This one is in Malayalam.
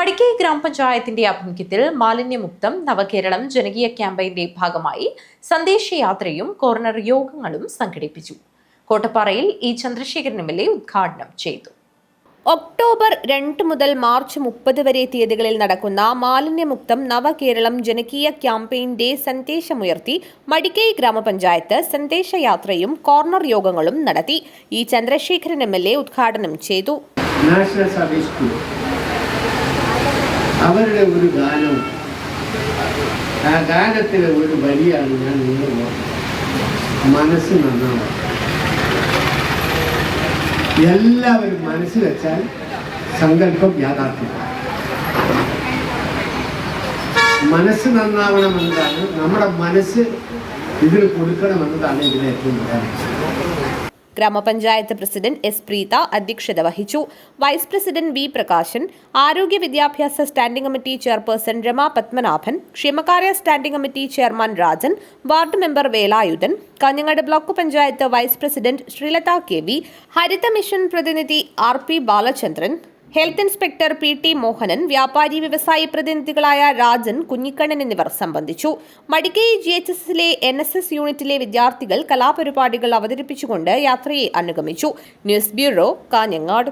മടിക്കൈ ഗ്രാമപഞ്ചായത്തിന്റെ ആഭിമുഖ്യത്തിൽ മാലിന്യമുക്തം നവകേരളം ജനകീയ ക്യാമ്പയിന്റെ ഭാഗമായി സന്ദേശയാത്രയും കോർണർ യോഗങ്ങളും സംഘടിപ്പിച്ചു. കോട്ടപ്പാറയിൽ E Chandrasekharan M L A ഉദ്ഘാടനം ചെയ്തു. ഒക്ടോബർ രണ്ട് മുതൽ മാർച്ച് മുപ്പത് വരെ തീയതികളിൽ നടക്കുന്ന മാലിന്യമുക്തം നവകേരളം ജനകീയ ക്യാമ്പയിന്റെ സന്ദേശമുയർത്തി മടിക്കൈ ഗ്രാമപഞ്ചായത്ത് സന്ദേശയാത്രയും കോർണർ യോഗങ്ങളും നടത്തി. E Chandrasekharan M L A ഉദ്ഘാടനം ചെയ്തു. National service school. അവരുടെ ഒരു ഗാനവും ആ ഗാനത്തിലെ ഒരു വരിയാണ് ഞാൻ നിങ്ങൾ മനസ്സ് നന്നാവും എല്ലാവരും മനസ്സ് വെച്ചാൽ സങ്കല്പം യാഥാർത്ഥ്യം. മനസ്സ് നന്നാവണമെന്നതാണ് നമ്മുടെ മനസ്സ് ഇതിൽ കൊടുക്കണമെന്നതാണ് ഇതിന് ഏറ്റവും പ്രധാനം. ഗ്രാമപഞ്ചായത്ത് പ്രസിഡന്റ് എസ് പ്രീത അധ്യക്ഷത വഹിച്ചു. വൈസ് പ്രസിഡന്റ് വി പ്രകാശൻ ആരോഗ്യ വിദ്യാഭ്യാസ standing committee chairperson Rama Padmanabhan ക്ഷേമകാര്യ standing committee chairman Rajan ward member Velayudhan Kanhangad block panchayat vice president Sreelatha K V Haritha mission പ്രതിനിധി R P Balachandran health inspector P T Mohanan വ്യാപാരി വ്യവസായി പ്രതിനിധികളായ രാജൻ കുഞ്ഞിക്കണ്ണൻ എന്നിവർ സംബന്ധിച്ചു. മടിക്കൈ ജി എച്ച് എസിലെ എൻ എസ് എസ് യൂണിറ്റിലെ വിദ്യാർത്ഥികൾ കലാപരിപാടികൾ അവതരിപ്പിച്ചുകൊണ്ട് യാത്രയെ അനുഗമിച്ചു. News bureau Kanhangad.